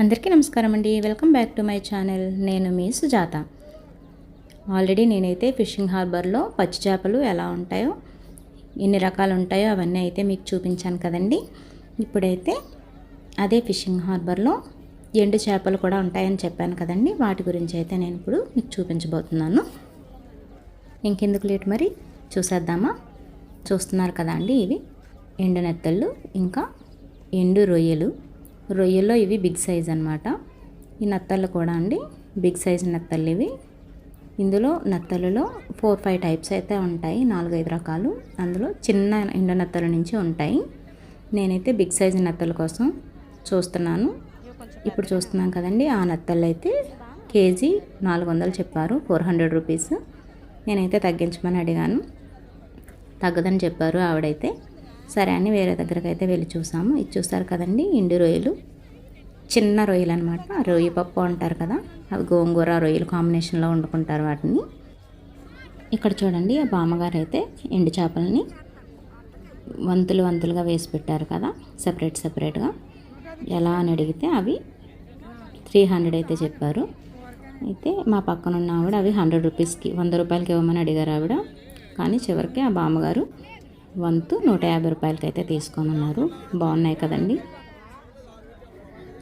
అందరికీ నమస్కారం అండి. Welcome back to my channel నేను మీ సుజాత. ఆల్రెడీ నేనైతే ఫిషింగ్ హార్బర్లో పచ్చి చేపలు ఎలా ఉంటాయో ఎన్ని రకాలు ఉంటాయో అవన్నీ అయితే మీకు చూపించాను కదండి. ఇప్పుడైతే అదే ఫిషింగ్ హార్బర్లో ఎండు చేపలు కూడా ఉంటాయని చెప్పాను కదండి. వాటి గురించి అయితే నేను ఇప్పుడు మీకు చూపించబోతున్నాను. ఇంకెందుకు లేట్ మరి? చూసేద్దామా? చూస్తున్నారు కదా అండి ఇవి. ఎండు నెత్తళ్ళు ఇంకా ఎండు రొయ్యలు. రొయ్యల్లో ఇవి బిగ్ సైజ్ అనమాట ఈ నత్తలు కూడా అండి బిగ్ సైజ్ నత్తలు ఇవి. ఇందులో నత్తలలో ఫోర్ ఫైవ్ టైప్స్ అయితే ఉంటాయి నాలుగైదు రకాలు. అందులో చిన్న ఎండు నత్తల నుంచి ఉంటాయి. నేనైతే బిగ్ సైజ్ నత్తల కోసం చూస్తున్నాను. ఇప్పుడు చూస్తున్నాం కదండి ఆ నత్తలు అయితే కేజీ నాలుగు వందలు చెప్పారు ఫోర్ హండ్రెడ్ రూపీస్. నేనైతే తగ్గించమని అడిగాను. తగ్గదని చెప్పారు ఆవిడైతే. సరే అని వేరే దగ్గరకు అయితే వెళ్ళి చూసాము. ఇది చూస్తారు కదండి ఎండు రొయ్యలు. చిన్న రొయ్యలు అనమాట రొయ్య పప్పు అంటారు కదా అవి గోంగూర రొయ్యలు కాంబినేషన్లో వండుకుంటారు వాటిని. ఇక్కడ చూడండి ఆ బామ్మగారు అయితే ఎండు చేపలని వంతులు వంతులుగా వేసి పెట్టారు కదా సపరేట్ సపరేట్గా ఎలా అని అడిగితే అవి త్రీ హండ్రెడ్ అయితే చెప్పారు. అయితే మా పక్కన ఉన్న ఆవిడ అవి హండ్రెడ్ రూపీస్కి వంద రూపాయలకి ఇవ్వమని అడిగారు ఆవిడ. కానీ చివరికి ఆ బామ్మగారు వంతు నూట యాభై రూపాయలకి అయితే తీసుకొని ఉన్నారు బాగున్నాయి కదండి.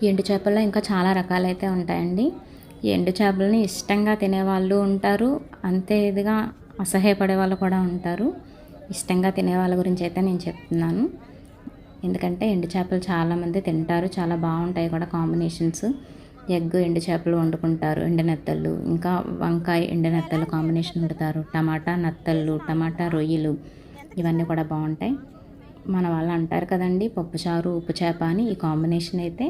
ఎండు చేపల్లో ఇంకా చాలా రకాలైతే ఉంటాయండి. ఎండు చేపలని ఇష్టంగా తినేవాళ్ళు ఉంటారు. అంతే ఇదిగా అసహ్యపడే వాళ్ళు కూడా ఉంటారు. ఇష్టంగా తినే వాళ్ళ గురించి అయితే నేను చెప్తున్నాను. ఎందుకంటే ఎండు చేపలు చాలామంది తింటారు. చాలా బాగుంటాయి కూడా కాంబినేషన్స్. ఎగ్ ఎండు చేపలు వండుకుంటారు. ఎండు నెత్తళ్ళు ఇంకా వంకాయ ఎండు నెత్తళ్ళు కాంబినేషన్ వండుతారు. టమాటా నత్తళ్ళు టమాటా రొయ్యలు ఇవన్నీ కూడా బాగుంటాయి. మన వాళ్ళు అంటారు కదండి పప్పుచారు ఉప్పు చేప అని ఈ కాంబినేషన్ అయితే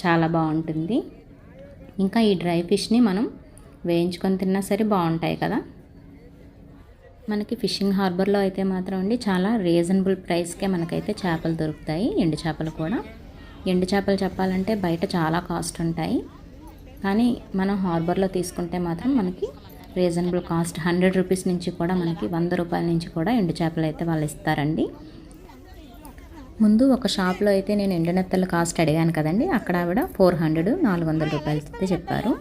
చాలా బాగుంటుంది. ఇంకా ఈ డ్రై ఫిష్ని మనం వేయించుకొని తిన్నా సరే బాగుంటాయి కదా. మనకి ఫిషింగ్ హార్బర్లో అయితే మాత్రం అండి చాలా రీజనబుల్ ప్రైస్కే మనకైతే చేపలు దొరుకుతాయి ఎండు చేపలు కూడా. ఎండు చేపలు చెప్పాలంటే బయట చాలా కాస్ట్ ఉంటాయి. కానీ మనం హార్బర్లో తీసుకుంటే మాత్రం మనకి రీజనబుల్ కాస్ట్ హండ్రెడ్ రూపీస్ నుంచి కూడా మనకి వంద రూపాయల నుంచి కూడా ఎండు చేపలు అయితే వాళ్ళు ఇస్తారండి. ముందు ఒక షాప్లో అయితే నేను ఎండునెత్తల కాస్ట్ అడిగాను కదండి. అక్కడ ఆవిడ ఫోర్ హండ్రెడ్ నాలుగు వందల రూపాయలు అయితే చెప్పారు.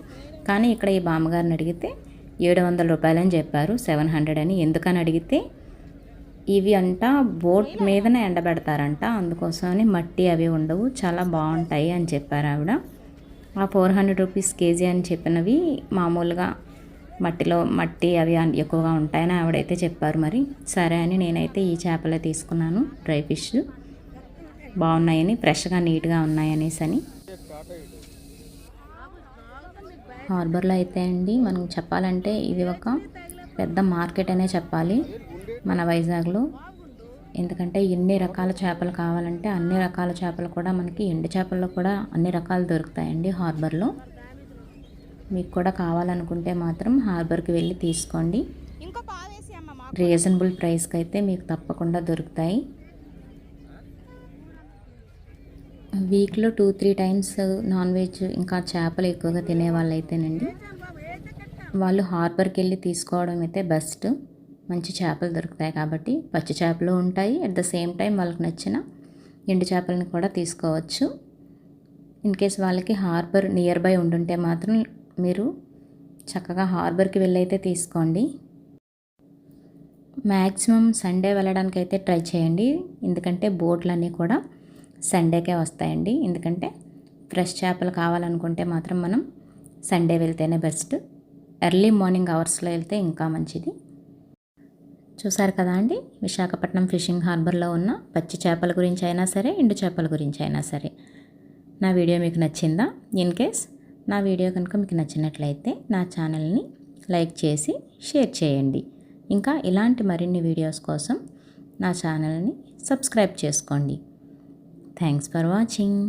కానీ ఇక్కడ ఈ బామ్మగారిని అడిగితే ఏడు వందల రూపాయలు అని చెప్పారు. సెవెన్ హండ్రెడ్ అని ఎందుకని అడిగితే ఇవి అంట బోట్ మీదనే ఎండబెడతారంట. అందుకోసమని మట్టి అవి ఉండవు చాలా బాగుంటాయి అని చెప్పారు ఆవిడ. ఆ ఫోర్ హండ్రెడ్ రూపీస్ కేజీ అని చెప్పినవి మామూలుగా మట్టిలో మట్టి అవి ఎక్కువగా ఉంటాయని ఆవిడైతే చెప్పారు మరి. సరే అని నేనైతే ఈ చేపలే తీసుకున్నాను డ్రై ఫిష్. బాగున్నాయని ఫ్రెష్గా నీట్గా ఉన్నాయనేసి అని. హార్బర్లో అయితే అండి మనం చెప్పాలంటే ఇది ఒక పెద్ద మార్కెట్ అనే చెప్పాలి మన వైజాగ్లో. ఎందుకంటే ఎన్ని రకాల చేపలు కావాలంటే అన్ని రకాల చేపలు కూడా మనకి ఎండు చేపల్లో కూడా అన్ని రకాలు దొరుకుతాయండి హార్బర్లో. మీకు కూడా కావాలనుకుంటే మాత్రం హార్బర్కి వెళ్ళి తీసుకోండి. రీజనబుల్ ప్రైస్కి అయితే మీకు. తప్పకుండా దొరుకుతాయి. వీక్లో two three times non veg ఇంకా చేపలు ఎక్కువగా తినే వాళ్ళు అయితేనండి వాళ్ళు హార్బర్కి వెళ్ళి తీసుకోవడం అయితే బెస్ట్. మంచి చేపలు దొరుకుతాయి కాబట్టి పచ్చి చేపలు ఉంటాయి. అట్ ద సేమ్ టైం వాళ్ళకి నచ్చిన ఎండు చేపలను కూడా తీసుకోవచ్చు. ఇన్ కేస్ వాళ్ళకి హార్బర్ నియర్ బై ఉండుంటే మాత్రం మీరు చక్కగా హార్బర్కి వెళ్ళైతే తీసుకోండి. మ్యాక్సిమం సండే వెళ్ళడానికి అయితే ట్రై చేయండి. ఎందుకంటే బోట్లన్నీ కూడా సండేకే వస్తాయండి. ఎందుకంటే ఫ్రెష్ చేపలు కావాలనుకుంటే మాత్రం మనం సండే వెళ్తేనే బెస్ట్. ఎర్లీ మార్నింగ్ అవర్స్లో వెళ్తే ఇంకా మంచిది. చూసారు కదా అండి? విశాఖపట్నం ఫిషింగ్ హార్బర్లో ఉన్న పచ్చి చేపల గురించి అయినా సరే ఎండు చేపల గురించి అయినా సరే. నా వీడియో మీకు నచ్చిందా? ఇన్ కేస్ నా వీడియో కనుక మీకు నచ్చినట్లయితే నా ఛానల్ని లైక్ చేసి షేర్ చేయండి. ఇంకా ఇలాంటి మరిన్ని వీడియోస్ కోసం నా ఛానల్ని సబ్స్క్రైబ్ చేసుకోండి. Thanks for watching.